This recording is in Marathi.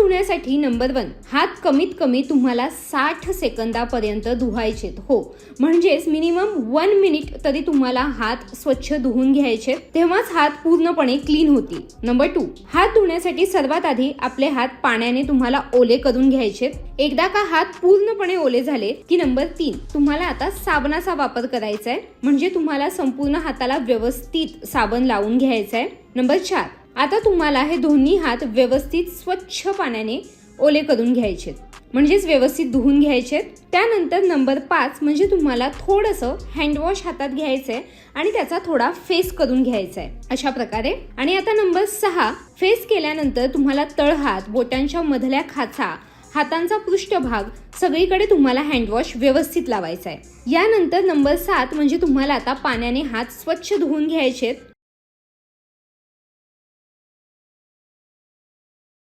धुण्यासाठी नंबर वन हात कमीत कमी तुम्हाला साठ सेकंदापर्यंत धुवायचेत हो म्हणजेच मिनिमम वन मिनिट तरी तुम्हाला हात स्वच्छ धुवून घ्यायचे. तेव्हाच हात पूर्णपणे क्लीन होतील. नंबर टू हात धुण्यासाठी सर्वात आधी आपले हात पाण्याने तुम्हाला ओले करून घ्यायचे. एकदा का हात पूर्णपणे ओले झाले की नंबर तीन तुम्हाला आता साबणाचा वापर करायचा आहे म्हणजे तुम्हाला संपूर्ण हाताला व्यवस्थित साबण लावून घ्यायचा आहे नंबर चार आता तुम्हाला हे दोन्ही हात व्यवस्थित स्वच्छ पाण्याने ओले करून घ्यायचे म्हणजेच व्यवस्थित धुवून घ्यायचे त्यानंतर नंबर पाच म्हणजे तुम्हाला थोडंसं हँडवॉश हातात घ्यायचंय आणि त्याचा थोडा फेस करून घ्यायचा आहे अशा प्रकारे. आणि आता नंबर सहा फेस केल्यानंतर तुम्हाला तळहात बोटांच्या मधल्या खाचा हातांचा पृष्ठभाग सगळीकडे तुम्हाला हँडवॉश व्यवस्थित लावायचा आहे यानंतर नंबर सात म्हणजे तुम्हाला आता पाण्याने हात स्वच्छ धुवून घ्यायचे